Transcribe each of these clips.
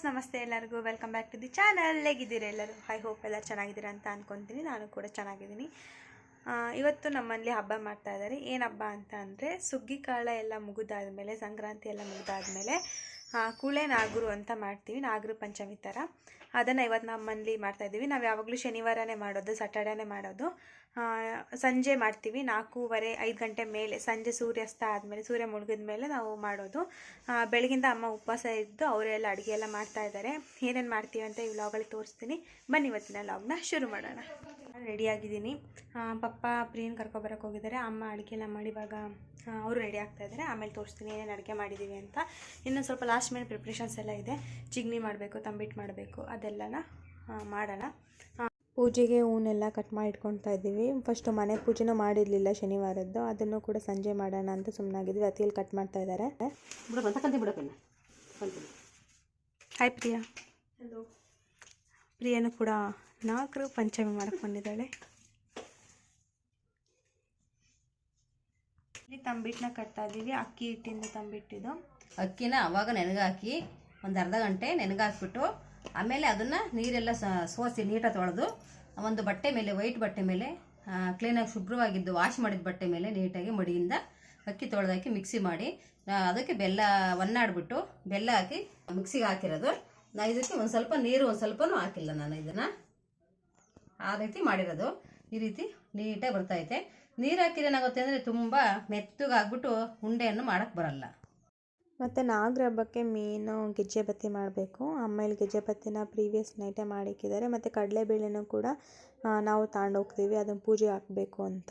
ಹಾಯ್ಸ್ ನಮಸ್ತೆ ಎಲ್ಲರಿಗೂ. Welcome back to the channel ಹೇಗಿದ್ದೀರಾ ಎಲ್ಲರೂ? ಐ ಹೋಪ್ ಎಲ್ಲ ಚೆನ್ನಾಗಿದ್ದೀರಾ ಅಂತ ಅಂದ್ಕೊತೀನಿ ನಾನು ಕೂಡ ಚೆನ್ನಾಗಿದ್ದೀನಿ. ಇವತ್ತು ನಮ್ಮಲ್ಲಿ ಹಬ್ಬ ಮಾಡ್ತಾ ಇದ್ದಾರೆ. ಏನು ಹಬ್ಬ ಅಂತ ಅಂದರೆ, ಸುಗ್ಗಿ ಕಾಳ ಎಲ್ಲ ಮುಗಿದಾದ್ಮೇಲೆ, ಸಂಕ್ರಾಂತಿ ಎಲ್ಲ ಮುಗಿದಾದ್ಮೇಲೆ ಕೂಳೆ ನಾಗರು ಅಂತ ಮಾಡ್ತೀವಿ, ನಾಗರು ಪಂಚಮಿ ಥರ ಅದನ್ನು ಇವತ್ತು ನಮ್ಮಲ್ಲಿ ಮಾಡ್ತಾ ಇದ್ದೀವಿ. ನಾವು ಯಾವಾಗಲೂ ಶನಿವಾರನೇ ಮಾಡೋದು ಸ್ಯಾಟರ್ಡೇನೇ ಮಾಡೋದು. ಸಂಜೆ ಮಾಡ್ತೀವಿ. ನಾಲ್ಕೂವರೆ, ಐದು ಗಂಟೆ ಮೇಲೆ ಸಂಜೆ ಸೂರ್ಯಾಸ್ತ ಆದಮೇಲೆ, ಸೂರ್ಯ ಮುಳುಗಿದ ಮೇಲೆ ನಾವು ಮಾಡೋದು. ಬೆಳಗಿಂದ ಅಮ್ಮ ಉಪವಾಸ ಇದ್ದು ಅವರೆಲ್ಲ ಅಡುಗೆ ಎಲ್ಲ ಮಾಡ್ತಾ ಇದ್ದಾರೆ. ಏನೇನು ಮಾಡ್ತೀವಿ ಅಂತ ಈ ವ್ಲಾಗಲ್ಲಿ ತೋರಿಸ್ತೀನಿ. ಬನ್ನಿ ಇವತ್ತಿನ ವ್ಲಾಗ್ನ ಶುರು ಮಾಡೋಣ. ರೆಡಿಯಾಗಿದ್ದೀನಿ ಪಪ್ಪ, ಪ್ರಿಯನ್ ಕರ್ಕೊಬರಕ್ಕೆ ಹೋಗಿದ್ದಾರೆ. ಅಮ್ಮ ಅಡುಗೆ ಎಲ್ಲ ಮಾಡಿವಾಗ ಅವರು ರೆಡಿ ಆಗ್ತಾ ಇದ್ದಾರೆ. ಆಮೇಲೆ ತೋರಿಸ್ತೀನಿ ಏನೇನು ಅಡುಗೆ ಮಾಡಿದ್ದೀವಿ ಅಂತ. ಇನ್ನೊಂದು ಸ್ವಲ್ಪ ಲಾಸ್ಟ್ ಮಿನಿಟ್ ಪ್ರಿಪ್ರೇಷನ್ಸ್ ಎಲ್ಲ ಇದೆ. ಚಿಗ್ನಿ ಮಾಡಬೇಕು ತಂಬಿಟ್ಟು ಮಾಡಬೇಕು, ಅದೆಲ್ಲನ ಮಾಡೋಣ. ಪೂಜೆಗೆ ಹೂನೆಲ್ಲ ಕಟ್ ಮಾಡಿ ಇಟ್ಕೊಳ್ತಾ ಇದ್ದೀವಿ. ಫಸ್ಟು ಮನೆ ಪೂಜೆನೂ ಮಾಡಿರಲಿಲ್ಲ ಶನಿವಾರದ್ದು. ಅದನ್ನು ಕೂಡ ಸಂಜೆ ಮಾಡೋಣ ಅಂತ ಸುಮ್ಮನಾಗಿದ್ವಿ ಅತಿಯಲ್ಲಿ ಕಟ್ ಮಾಡ್ತಾ ಇದ್ದಾರೆ. ಹಾಯ್ ಪ್ರಿಯಾ. ಹಲೋ ಪ್ರಿಯನು ಕೂಡ ನಾಲ್ಕರು ಪಂಚಮಿ ಮಾಡಕ್ಕೆ ಬಂದಿದ್ದಾಳೆ ಇಲ್ಲಿ ತಂಬಿಟ್ಟನ್ನ ಕಟ್ತಾ ಇದ್ದೀವಿ. ಅಕ್ಕಿ ಹಿಟ್ಟಿಂದ ತಂಬಿಟ್ಟಿದ್ದು. ಅಕ್ಕಿನ ಅವಾಗ ನೆನಗಾಕಿ ಒಂದು ಅರ್ಧ ಗಂಟೆ ನೆನಗಾಕ್ಬಿಟ್ಟು ಆಮೇಲೆ ಅದನ್ನು ನೀರೆಲ್ಲ ಸೋಸಿ ನೀಟಾಗಿ ತೊಳೆದು, ಒಂದು ಬಟ್ಟೆ ಮೇಲೆ, ವೈಟ್ ಬಟ್ಟೆ ಮೇಲೆ ಕ್ಲೀನಾಗಿ ಶುಭ್ರವಾಗಿದ್ದು ವಾಶ್ ಮಾಡಿದ ಬಟ್ಟೆ ಮೇಲೆ ನೀಟಾಗಿ ಮಡಿಯಿಂದ ಅಕ್ಕಿ ತೊಳೆದಾಕಿ ಮಿಕ್ಸಿ ಮಾಡಿ ಅದಕ್ಕೆ ಬೆಲ್ಲ ಒನ್ನಾಡ್ಬಿಟ್ಟು ಬೆಲ್ಲ ಹಾಕಿ ಮಿಕ್ಸಿಗೆ ಹಾಕಿರೋದು. ನಾ ಇದಕ್ಕೆ ಒಂದು ಸ್ವಲ್ಪ ನೀರು, ಒಂದು ಸ್ವಲ್ಪನೂ ಹಾಕಿಲ್ಲ ನಾನು ಇದನ್ನು. ಆ ರೀತಿ ಮಾಡಿರೋದು. ಈ ರೀತಿ ನೀಟಾಗಿ ಬರ್ತೈತೆ ನೀರು ಹಾಕಿದ್ರೆ ಏನಾಗುತ್ತೆ ಅಂದರೆ ತುಂಬ ಮೆತ್ತಗಾಗ್ಬಿಟ್ಟು ಉಂಡೆಯನ್ನು ಮಾಡೋಕ್ಕೆ ಬರಲ್ಲ. ಮತ್ತು ನಾಗರ ಹಬ್ಬಕ್ಕೆ ಮೀನು ಗೆಜ್ಜೆ ಬತ್ತಿ ಮಾಡಬೇಕು. ಆಮೇಲೆ ಗೆಜ್ಜೆ ಬತ್ತಿನ ಪ್ರೀವಿಯಸ್ ನೈಟೇ ಮಾಡಿಕ್ಕಿದ್ದಾರೆ. ಮತ್ತು ಕಡಲೆಬೇಳೆನೂ ಕೂಡ ನಾವು ನಾವು ತಗೊಂಡೋಗ್ತೀವಿ ಅದನ್ನು ಪೂಜೆ ಹಾಕಬೇಕು ಅಂತ.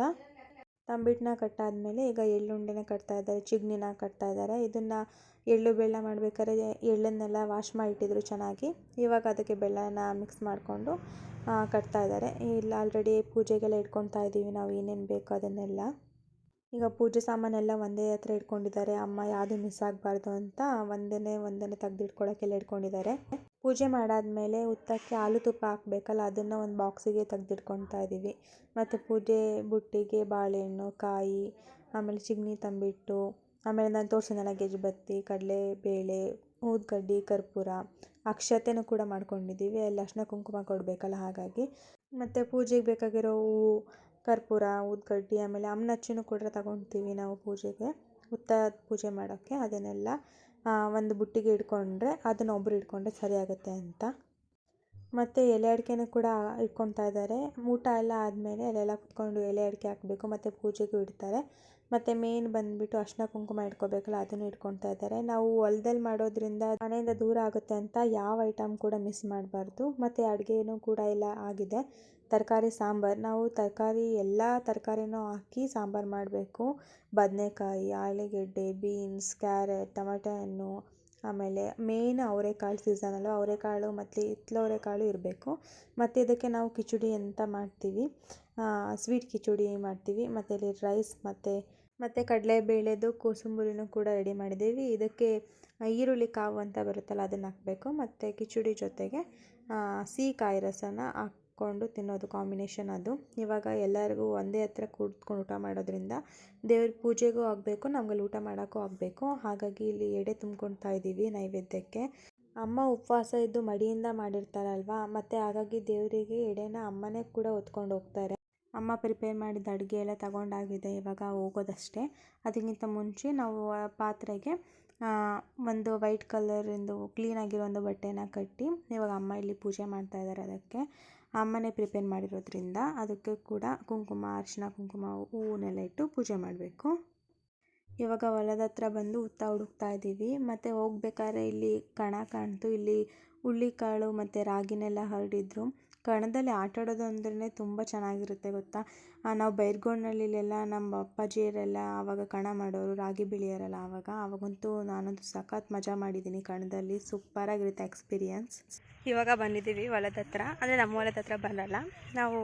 ತಂಬಿಟ್ಟನ್ನ ಕಟ್ಟಾದಮೇಲೆ ಈಗ ಎಳ್ಳುಂಡೆನ ಕಟ್ತಾ ಇದ್ದಾರೆ. ಚಿಗ್ನಿನ ಕಟ್ತಾ ಇದ್ದಾರೆ. ಇದನ್ನು ಎಳ್ಳು ಬೆಲ್ಲ ಮಾಡಬೇಕಾದ್ರೆ ಎಳ್ಳನ್ನೆಲ್ಲ ವಾಶ್ ಮಾಡಿಟ್ಟಿದ್ರು ಚೆನ್ನಾಗಿ. ಇವಾಗ ಅದಕ್ಕೆ ಬೆಲ್ಲನ ಮಿಕ್ಸ್ ಮಾಡಿಕೊಂಡು ಕಟ್ತಾ ಇದ್ದಾರೆ. ಇಲ್ಲಿ ಆಲ್ರೆಡಿ ಪೂಜೆಗೆಲ್ಲ ಇಟ್ಕೊತಾ ಇದ್ದೀವಿ ನಾವು ಏನೇನು ಬೇಕೋ ಅದನ್ನೆಲ್ಲ. ಈಗ ಪೂಜೆ ಸಾಮಾನೆಲ್ಲ ಒಂದೇ ಹತ್ರ ಇಟ್ಕೊಂಡಿದ್ದಾರೆ. ಅಮ್ಮ ಯಾವುದು ಮಿಸ್ ಆಗಬಾರ್ದು ಅಂತ ಒಂದನೇ ಒಂದನೇ ತೆಗೆದಿಟ್ಕೊಳ್ಳೋಕ್ಕೆಲ್ಲ ಇಟ್ಕೊಂಡಿದ್ದಾರೆ. ಪೂಜೆ ಮಾಡಾದ್ಮೇಲೆ ಉತ್ತಕ್ಕೆ ಹಾಲು ತುಪ್ಪ ಹಾಕಬೇಕಲ್ಲ, ಅದನ್ನು ಒಂದು ಬಾಕ್ಸಿಗೆ ತೆಗೆದಿಟ್ಕೊಳ್ತಾ ಇದ್ದೀವಿ ಮತ್ತು ಪೂಜೆ ಬುಟ್ಟಿಗೆ ಬಾಳೆಹಣ್ಣು, ಕಾಯಿ, ಆಮೇಲೆ ಚಿಗ್ನಿ ತಂಬಿಟ್ಟು, ಆಮೇಲೆ ನಾನು ತೋರಿಸಿದ್ನಲ್ಲ ಕಡಲೆ ಕಡಲೆಬೇಳೆ, ಊದ್ಗಡ್ಡಿ, ಕರ್ಪೂರ, ಅಕ್ಷತೆನೂ ಕೂಡ ಮಾಡ್ಕೊಂಡಿದ್ದೀವಿ. ಅಲ್ಲಿ ಅರ್ಶಿನ ಕುಂಕುಮ ಕೊಡಬೇಕಲ್ಲ ಹಾಗಾಗಿ. ಮತ್ತು ಪೂಜೆಗೆ ಬೇಕಾಗಿರೋ ಹೂವು ಕರ್ಪೂರ ಊದ್ಗಡ್ಡಿ ಆಮೇಲೆ ಅಮ್ಮನಚ್ಚಿನೂ ಕೂಡ ತಗೊತೀವಿ ನಾವು ಪೂಜೆಗೆ. ಹುತ್ತದ ಪೂಜೆ ಮಾಡೋಕ್ಕೆ ಅದನ್ನೆಲ್ಲ ಒಂದು ಬುಟ್ಟಿಗೆ ಇಟ್ಕೊಂಡ್ರೆ ಅದನ್ನು ಒಬ್ಬರು ಇಟ್ಕೊಂಡ್ರೆ ಸರಿ ಆಗುತ್ತೆ ಅಂತ. ಮತ್ತು ಎಲೆ ಅಡಿಕೆನೂ ಕೂಡ ಇಟ್ಕೊತಾ ಇದ್ದಾರೆ. ಊಟ ಎಲ್ಲ ಆದಮೇಲೆ ಅಲ್ಲೆಲ್ಲ ಕುತ್ಕೊಂಡು ಎಲೆ ಅಡಿಕೆ ಹಾಕಬೇಕು, ಮತ್ತು ಪೂಜೆಗೂ ಇಡ್ತಾರೆ. ಮತ್ತು ಮೇನ್ ಬಂದುಬಿಟ್ಟು ಅರ್ಶಿನ ಕುಂಕುಮ ಇಟ್ಕೋಬೇಕಲ್ಲ, ಅದನ್ನು ಇಟ್ಕೊಳ್ತಾ ಇದ್ದಾರೆ. ನಾವು ಹೊಲ್ದಲ್ಲಿ ಮಾಡೋದ್ರಿಂದ ಮನೆಯಿಂದ ದೂರ ಆಗುತ್ತೆ ಅಂತ ಯಾವ ಐಟಮ್ ಕೂಡ ಮಿಸ್ ಮಾಡಬಾರ್ದು. ಮತ್ತು ಅಡುಗೆನೂ ಕೂಡ ಎಲ್ಲ ಆಗಿದೆ. ತರಕಾರಿ, ಸಾಂಬಾರು. ನಾವು ತರಕಾರಿ, ಎಲ್ಲ ತರಕಾರಿನೂ ಹಾಕಿ ಸಾಂಬಾರು ಮಾಡಬೇಕು. ಬದನೆಕಾಯಿ, ಆಲೂಗೆಡ್ಡೆ ಬೀನ್ಸ್ ಕ್ಯಾರೆಟ್ ಟೊಮೆಟೊ ಹಣ್ಣು, ಆಮೇಲೆ ಮೇಯ್ನ್ ಅವರೆಕಾಳು ಸೀಸನ್ ಅಲ್ವ, ಅವರೆಕಾಳು ಮತ್ತು ಹಿತ್ಲವರೆಕಾಳು ಇರಬೇಕು. ಮತ್ತು ಇದಕ್ಕೆ ನಾವು ಕಿಚಡಿ ಅಂತ ಮಾಡ್ತೀವಿ? ಸ್ವೀಟ್ ಕಿಚಡಿ ಮಾಡ್ತೀವಿ. ಮತ್ತು ಇಲ್ಲಿ ರೈಸ್ ಮತ್ತು ಮತ್ತು ಕಡಲೆಬೇಳೆದು ಕೋಸಂಬರಿನು ಕೂಡ ರೆಡಿ ಮಾಡಿದ್ದೀವಿ. ಇದಕ್ಕೆ ಈರುಳ್ಳಿ ಕಾವು ಅಂತ ಬರುತ್ತಲ್ಲ, ಅದನ್ನು ಹಾಕಬೇಕು. ಮತ್ತು ಕಿಚಡಿ ಜೊತೆಗೆ ಸಿಹಿ ಕಾಯಿ ರಸನ ಹಾಕ್ಕೊಂಡು ತಿನ್ನೋದು ಕಾಂಬಿನೇಷನ್ ಅದು. ಇವಾಗ ಎಲ್ಲರಿಗೂ ಒಂದೇ ಹತ್ರ ಕೂತ್ಕೊಂಡು ಊಟ ಮಾಡೋದ್ರಿಂದ ದೇವ್ರ ಪೂಜೆಗೂ ಆಗಬೇಕು, ನಮ್ಗಲ್ಲಿ ಊಟ ಮಾಡೋಕ್ಕೂ ಆಗಬೇಕು. ಹಾಗಾಗಿ ಇಲ್ಲಿ ಎಡೆ ತುಂಬ್ಕೊಳ್ತಾ ಇದ್ದೀವಿ ನೈವೇದ್ಯಕ್ಕೆ. ಅಮ್ಮ ಉಪವಾಸ ಇದ್ದು ಮಡಿಯಿಂದ ಮಾಡಿರ್ತಾರಲ್ವ, ಮತ್ತು ಹಾಗಾಗಿ ದೇವರಿಗೆ ಎಡೆನ ಅಮ್ಮನೇ ಕೂಡ ಹೊತ್ಕೊಂಡು ಹೋಗ್ತಾರೆ. ಅಮ್ಮ ಪ್ರಿಪೇರ್ ಮಾಡಿದ ಅಡುಗೆ ಎಲ್ಲ ತಗೊಂಡಾಗಿದೆ ಇವಾಗ ಹೋಗೋದಷ್ಟೇ. ಅದಕ್ಕಿಂತ ಮುಂಚೆ ನಾವು ಪಾತ್ರೆಗೆ ಒಂದು ವೈಟ್ ಕಲರಿಂದು ಕ್ಲೀನಾಗಿರೋ ಒಂದು ಬಟ್ಟೆನ ಕಟ್ಟಿ ಇವಾಗ ಅಮ್ಮ ಇಲ್ಲಿ ಪೂಜೆ ಮಾಡ್ತಾ ಇದ್ದಾರೆ ಅದಕ್ಕೆ. ಅಮ್ಮನೇ ಪ್ರಿಪೇರ್ ಮಾಡಿರೋದ್ರಿಂದ ಅದಕ್ಕೆ ಕೂಡ ಕುಂಕುಮ ಅರಿಶಿನ ಕುಂಕುಮ, ಹೂವನ್ನೆಲ್ಲ ಇಟ್ಟು ಪೂಜೆ ಮಾಡಬೇಕು. ಇವಾಗ ಹೊಲದ ಹತ್ರ ಬಂದು ಉತ್ತ ಹುಡುಕ್ತಾ ಇದ್ದೀವಿ. ಮತ್ತು ಹೋಗ್ಬೇಕಾದ್ರೆ ಇಲ್ಲಿ ಕಣ ಕಾಣ್ತು. ಇಲ್ಲಿ ಹುಳ್ಳಿಕಾಳು ಮತ್ತು ರಾಗಿನೆಲ್ಲ ಹರಡಿದ್ರು. ಕಣದಲ್ಲಿ ಆಟ ಆಡೋದು ಅಂದ್ರೆ ತುಂಬ ಚೆನ್ನಾಗಿರುತ್ತೆ ಗೊತ್ತಾ? ನಾವು ಬೈರ್ಗೋಡ್ನಳ್ಳಿಲೆಲ್ಲ ನಮ್ಮ ಅಪ್ಪಾಜಿಯರೆಲ್ಲ ಆವಾಗ ಕಣ ಮಾಡೋರು, ರಾಗಿ ಬೆಳೆಯೋರಲ್ಲ ಆವಾಗ. ಆವಾಗಂತೂ ನಾನಂತೂ ಸಖತ್ ಮಜಾ ಮಾಡಿದ್ದೀನಿ ಕಣದಲ್ಲಿ. ಸೂಪರಾಗಿರುತ್ತೆ ಎಕ್ಸ್ಪೀರಿಯನ್ಸ್ ಇವಾಗ ಬಂದಿದ್ದೀವಿ ಹೊಲದ ಹತ್ರ ಅಂದರೆ ನಮ್ಮ ಹೊಲದ ಹತ್ರ ಬರಲ್ಲ. ನಾವು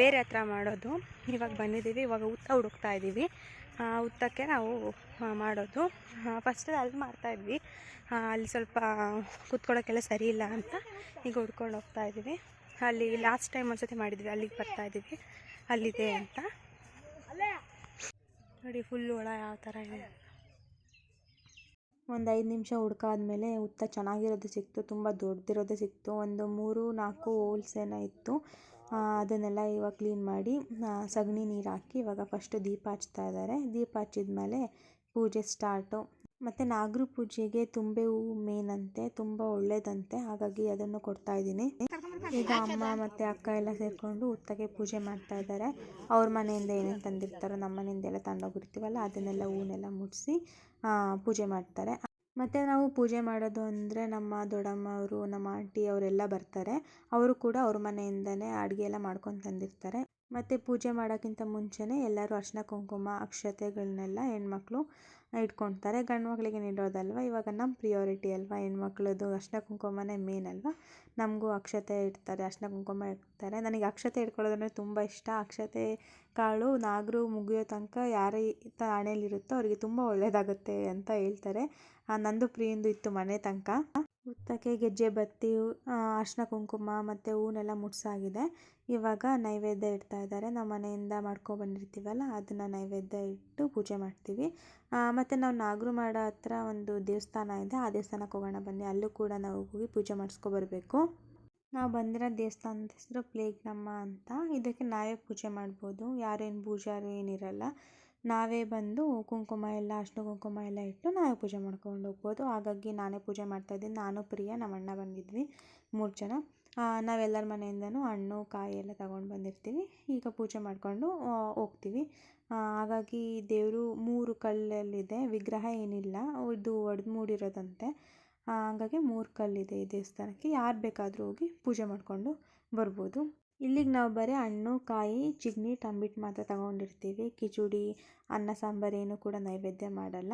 ಬೇರೆ ಹತ್ರ ಮಾಡೋದು. ಇವಾಗ ಬಂದಿದ್ದೀವಿ. ಇವಾಗ ಉತ್ತ ಹುಡುಕ್ತಾ ಇದ್ದೀವಿ. ಉತ್ತಕ್ಕೆ ನಾವು ಮಾಡೋದು. ಫಸ್ಟ್ ಅಲ್ಲಿ ಮಾಡ್ತಾಯಿದ್ವಿ ಅಲ್ಲಿ ಸ್ವಲ್ಪ ಕೂತ್ಕೊಳ್ಳೋಕ್ಕೆಲ್ಲ ಸರಿ ಇಲ್ಲ ಅಂತ ಈಗ ಹುಡ್ಕೊಂಡು ಹೋಗ್ತಾ ಇದ್ದೀವಿ. ಅಲ್ಲಿ ಲಾಸ್ಟ್ ಟೈಮ್ ಒಂದ್ಸತಿ ಮಾಡಿದ್ವಿ, ಅಲ್ಲಿಗೆ ಬರ್ತಾ ಇದ್ದೀವಿ. ಅಲ್ಲಿದೆ ಅಂತ. ನೋಡಿ ಫುಲ್ ಒಳ ಯಾವ ಥರ ಇದೆ. ಒಂದು ಐದು ನಿಮಿಷ ಹುಡ್ಕಾದ್ಮೇಲೆ ಉತ್ತ ಚೆನ್ನಾಗಿರೋದು ಸಿಕ್ತು, ತುಂಬ ದೊಡ್ಡದಿರೋದು ಸಿಕ್ತು. ಒಂದು ಮೂರು, ನಾಲ್ಕು ಹೋಲ್ಸ್ ಏನೋ ಇತ್ತು. ಅದನ್ನೆಲ್ಲ ಇವಾಗ ಕ್ಲೀನ್ ಮಾಡಿ ಸಗಣಿ ನೀರು ಹಾಕಿ ಇವಾಗ ಫಸ್ಟು ದೀಪ ಹಚ್ತಾ ಇದ್ದಾರೆ. ದೀಪ ಹಚ್ಚಿದ್ಮೇಲೆ ಪೂಜೆ ಸ್ಟಾರ್ಟು ಮತ್ತು ನಾಗರ ಪೂಜೆಗೆ ತುಂಬೆ ಹೂವು ಅಂತೆ ತುಂಬ ಒಳ್ಳೇದಂತೆ. ಹಾಗಾಗಿ ಅದನ್ನು ಕೊಡ್ತಾ ಇದ್ದೀನಿ. ಈಗ ಅಮ್ಮ ಮತ್ತು ಅಕ್ಕ ಎಲ್ಲ ಸೇರಿಕೊಂಡು ಉತ್ತಗೆ ಪೂಜೆ ಮಾಡ್ತಾ ಇದ್ದಾರೆ. ಅವ್ರ ಮನೆಯಿಂದ ಏನೇನು ತಂದಿರ್ತಾರೋ ನಮ್ಮ ಮನೆಯಿಂದ ಎಲ್ಲ ತಗೊಂಡೋಗಿರ್ತೀವಲ್ಲ ಅದನ್ನೆಲ್ಲ ಹೂನೆಲ್ಲ ಮುಡಿಸಿ ಪೂಜೆ ಮಾಡ್ತಾರೆ. ಮತ್ತು ನಾವು ಪೂಜೆ ಮಾಡೋದು ಅಂದರೆ ನಮ್ಮ ದೊಡ್ಡಮ್ಮ ಅವರು, ನಮ್ಮ ಆಂಟಿ ಅವರೆಲ್ಲ ಬರ್ತಾರೆ. ಅವರು ಕೂಡ ಅವ್ರ ಮನೆಯಿಂದನೇ ಅಡುಗೆ ಎಲ್ಲ ಮಾಡ್ಕೊಂಡು ತಂದಿರ್ತಾರೆ. ಮತ್ತು ಪೂಜೆ ಮಾಡೋಕ್ಕಿಂತ ಮುಂಚೆನೇ ಎಲ್ಲರೂ ಅರಿಶಿನ ಕುಂಕುಮ, ಅಕ್ಷತೆಗಳನ್ನೆಲ್ಲ ಹೆಣ್ಮಕ್ಳು ಇಟ್ಕೊಳ್ತಾರೆ ಗಂಡು ಮಕ್ಕಳಿಗೆ ನೀಡೋದಲ್ವ? ಇವಾಗ ನಮ್ಮ ಪ್ರಿಯೋರಿಟಿ ಅಲ್ವಾ? ಹೆಣ್ಮಕ್ಳದ್ದು ಅರಿಶ್ಣ ಕುಂಕುಮನೇ ಮೇನ್ ಅಲ್ವ? ನಮಗೂ ಅಕ್ಷತೆ ಇಡ್ತಾರೆ, ಅರಿಶ್ಣ ಕುಂಕುಮ ಇಡ್ತಾರೆ. ನನಗೆ ಅಕ್ಷತೆ ಇಟ್ಕೊಳ್ಳೋದಂದ್ರೆ ತುಂಬ ಇಷ್ಟ. ಅಕ್ಷತೆ ಕಾಳು ನಾಗರು ಮುಗಿಯೋ ತನಕ ಯಾರ ಹಣೆಯಲ್ಲಿರುತ್ತೋ ಅವರಿಗೆ ತುಂಬ ಒಳ್ಳೆಯದಾಗುತ್ತೆ ಅಂತ ಹೇಳ್ತಾರೆ. ನನ್ನದು ನಂದು ಪ್ರಿಯಂದು ಇತ್ತು ಮನೆ ತನಕ. ಉತ್ತಕ್ಕೆ ಗೆಜ್ಜೆ, ಬತ್ತಿ ಅರಿಶಿನ ಕುಂಕುಮ ಮತ್ತು ಹೂವನ್ನೆಲ್ಲ ಮುಟ್ಸಾಗಿದೆ. ಇವಾಗ ನೈವೇದ್ಯ ಇಡ್ತಾ ಇದ್ದಾರೆ. ನಮ್ಮ ಮನೆಯಿಂದ ಮಾಡ್ಕೊಬಂದಿರ್ತೀವಲ್ಲ ಅದನ್ನು ನೈವೇದ್ಯ ಇಟ್ಟು ಪೂಜೆ ಮಾಡ್ತೀವಿ. ಮತ್ತು ನಾವು ನಾಗರು ಮಾಡೋ ಹತ್ರ ಒಂದು ದೇವಸ್ಥಾನ ಇದೆ. ಆ ದೇವಸ್ಥಾನಕ್ಕೆ ಹೋಗೋಣ ಬನ್ನಿ. ಅಲ್ಲೂ ಕೂಡ ನಾವು ಹೋಗಿ ಪೂಜೆ ಮಾಡಿಸ್ಕೊಬರ್ಬೇಕು ನಾವು ಬಂದಿರೋ ದೇವಸ್ಥಾನದ ಹೆಸರು ಪ್ಲೇಗ್ನಮ್ಮ ಅಂತ. ಇದಕ್ಕೆ ನಾವೇ ಪೂಜೆ ಮಾಡ್ಬೋದು. ಯಾರೇನು ಪೂಜಾರಿ ಏನಿರಲ್ಲ. ನಾವೇ ಬಂದು ಕುಂಕುಮ ಎಲ್ಲ ಅಷ್ಟು ಕುಂಕುಮ ಎಲ್ಲ ಇಟ್ಟು ನಾವೇ ಪೂಜೆ ಮಾಡ್ಕೊಂಡು ಹೋಗ್ಬೋದು. ಹಾಗಾಗಿ ನಾನೇ ಪೂಜೆ ಮಾಡ್ತಾಯಿದ್ದೀನಿ ನಾನು, ಪ್ರಿಯ, ನಮ್ಮ ಅಣ್ಣ ಬಂದಿದ್ವಿ ಮೂರು ಜನ. ನಾವೆಲ್ಲರ ಮನೆಯಿಂದನೂ ಹಣ್ಣು, ಕಾಯಿ ಎಲ್ಲ ತಗೊಂಡು ಬಂದಿರ್ತೀವಿ. ಈಗ ಪೂಜೆ ಮಾಡಿಕೊಂಡು ಹೋಗ್ತೀವಿ. ಹಾಗಾಗಿ ದೇವರು ಮೂರು ಕಲ್ಲಲ್ಲಿದೆ. ವಿಗ್ರಹ ಏನಿಲ್ಲ. ಇದು ಒಡೆದು ಮೂಡಿರೋದಂತೆ. ಹಾಗಾಗಿ ಮೂರು ಕಲ್ಲಿದೆ ಈ ದೇವಸ್ಥಾನಕ್ಕೆ. ಯಾರು ಬೇಕಾದರೂ ಹೋಗಿ ಪೂಜೆ ಮಾಡಿಕೊಂಡು ಬರ್ಬೋದು. ಇಲ್ಲಿಗೆ ನಾವು ಬರೀ ಹಣ್ಣು, ಕಾಯಿ, ಚಿಗ್ನಿ ತಂಬಿಟ್ಟು ಮಾತ್ರ ತಗೊಂಡಿರ್ತೀವಿ. ಕಿಚಡಿ, ಅನ್ನ, ಸಾಂಬಾರು ಏನು ಕೂಡ ನೈವೇದ್ಯ ಮಾಡಲ್ಲ.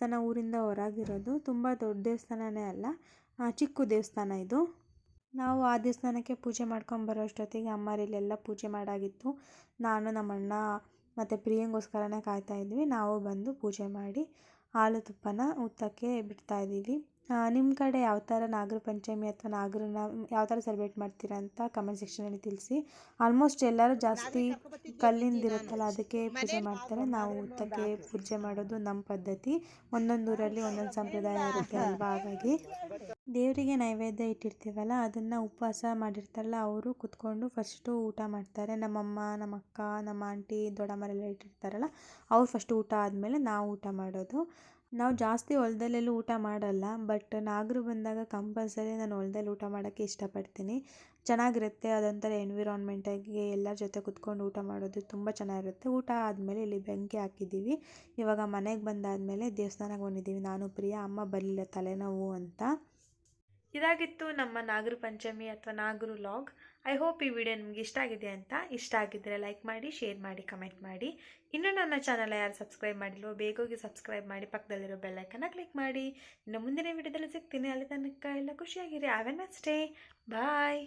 ದೇವಸ್ಥಾನ ಊರಿಂದ ಹೊರಗಿರೋದು ತುಂಬ ದೊಡ್ಡ ದೇವಸ್ಥಾನನೇ ಅಲ್ಲ ಚಿಕ್ಕ ದೇವಸ್ಥಾನ ಇದು. ನಾವು ಆ ದೇವಸ್ಥಾನಕ್ಕೆ ಪೂಜೆ ಮಾಡ್ಕೊಂಬರೋ ಅಷ್ಟೊತ್ತಿಗೆ ಅಮ್ಮರಿಲೆಲ್ಲ ಪೂಜೆ ಮಾಡಾಗಿತ್ತು. ನಾನು ನಮ್ಮ ಅಣ್ಣ ಮತ್ತು ಪ್ರಿಯಂಗೋಸ್ಕರನೇ ಕಾಯ್ತಾ ಇದ್ವಿ. ನಾವು ಬಂದು ಪೂಜೆ ಮಾಡಿ ಹಾಲು ತುಪ್ಪನ ಉತ್ತಕ್ಕೆ ಬಿಡ್ತಾ ಇದ್ದೀವಿ. ನಿಮ್ಮ ಕಡೆ ಯಾವ ಥರ ನಾಗರ ಪಂಚಮಿ ಅಥವಾ ನಾಗರನ್ನ ಯಾವ ಥರ ಸೆಲೆಬ್ರೇಟ್ ಮಾಡ್ತೀರಾ ಅಂತ ಕಮೆಂಟ್ ಸೆಕ್ಷನಲ್ಲಿ ತಿಳಿಸಿ. ಆಲ್ಮೋಸ್ಟ್ ಎಲ್ಲರೂ ಜಾಸ್ತಿ ಕಲ್ಲಿಂದ ಇರುತ್ತಲ್ಲ ಅದಕ್ಕೆ ಪೂಜೆ ಮಾಡ್ತಾರೆ. ನಾವು ಊಟಕ್ಕೆ ಪೂಜೆ ಮಾಡೋದು ನಮ್ಮ ಪದ್ಧತಿ. ಒಂದೊಂದು ಊರಲ್ಲಿ ಒಂದೊಂದು ಸಂಪ್ರದಾಯ ಇರುತ್ತೆ ಅಲ್ವಾ ಹಾಗಾಗಿ. ದೇವರಿಗೆ ನೈವೇದ್ಯ ಇಟ್ಟಿರ್ತೀವಲ್ಲ ಅದನ್ನು ಉಪವಾಸ ಮಾಡಿರ್ತಾರಲ್ಲ ಅವರು ಕುತ್ಕೊಂಡು ಫಸ್ಟು ಊಟ ಮಾಡ್ತಾರೆ. ನಮ್ಮಮ್ಮ ನಮ್ಮ ಅಕ್ಕ ನಮ್ಮ ಆಂಟಿ ದೊಡ್ಡಮ್ಮರೆಲ್ಲ ಇಟ್ಟಿರ್ತಾರಲ್ಲ ಅವ್ರು ಫಸ್ಟ್ ಊಟ ಆದಮೇಲೆ ನಾವು ಊಟ ಮಾಡೋದು. ನಾವು ಜಾಸ್ತಿ ಹೊಲ್ದಲ್ಲೆಲ್ಲೂ ಊಟ ಮಾಡಲ್ಲ ಬಟ್ ನಾಗರು ಬಂದಾಗ ಕಂಪಲ್ಸರಿ ನಾನು ಹೊಲ್ದಲ್ಲಿ ಊಟ ಮಾಡೋಕ್ಕೆ ಇಷ್ಟಪಡ್ತೀನಿ. ಚೆನ್ನಾಗಿರುತ್ತೆ, ಅದೊಂಥರ ಎನ್ವಿರಾನ್ಮೆಂಟಾಗಿ ಎಲ್ಲರ ಜೊತೆ ಕುತ್ಕೊಂಡು ಊಟ ಮಾಡೋದು ತುಂಬ ಚೆನ್ನಾಗಿರುತ್ತೆ. ಊಟ ಆದಮೇಲೆ ಇಲ್ಲಿ ಬೆಂಕಿ ಹಾಕಿದ್ದೀವಿ. ಇವಾಗ ಮನೆಗೆ ಬಂದಾದಮೇಲೆ ದೇವಸ್ಥಾನಕ್ಕೆ ಬಂದಿದ್ದೀವಿ. ನಾನು, ಪ್ರಿಯ, ಅಮ್ಮ ಬರಲಿಲ್ಲ ತಲೆನೋವು ಅಂತ. ಇದಾಗಿತ್ತು ನಮ್ಮ ನಾಗರ ಪಂಚಮಿ ಅಥವಾ ನಾಗರು ಲಾಗ್. ಐ ಹೋಪ್ ಈ ವಿಡಿಯೋ ನಿಮ್ಗೆ ಇಷ್ಟ ಆಗಿದೆ ಅಂತ ಇಷ್ಟ ಆಗಿದ್ದರೆ ಲೈಕ್ ಮಾಡಿ, ಶೇರ್ ಮಾಡಿ, ಕಮೆಂಟ್ ಮಾಡಿ. ಇನ್ನೂ ನನ್ನ ಚಾನಲ್ ಯಾರು ಸಬ್ಸ್ಕ್ರೈಬ್ ಮಾಡಿಲ್ವೋ, ಬೇಗ ಹೋಗಿ ಸಬ್ಸ್ಕ್ರೈಬ್ ಮಾಡಿ, ಪಕ್ಕದಲ್ಲಿರೋ ಬೆಲ್ಲೈಕನ್ನ ಕ್ಲಿಕ್ ಮಾಡಿ. ಇನ್ನು ಮುಂದಿನ ವಿಡಿಯೋದಲ್ಲಿ ಸಿಗ್ತೀನಿ. ಅಲ್ಲಿ ತನಕ ಎಲ್ಲ ಖುಷಿಯಾಗಿರಿ. Nice day bye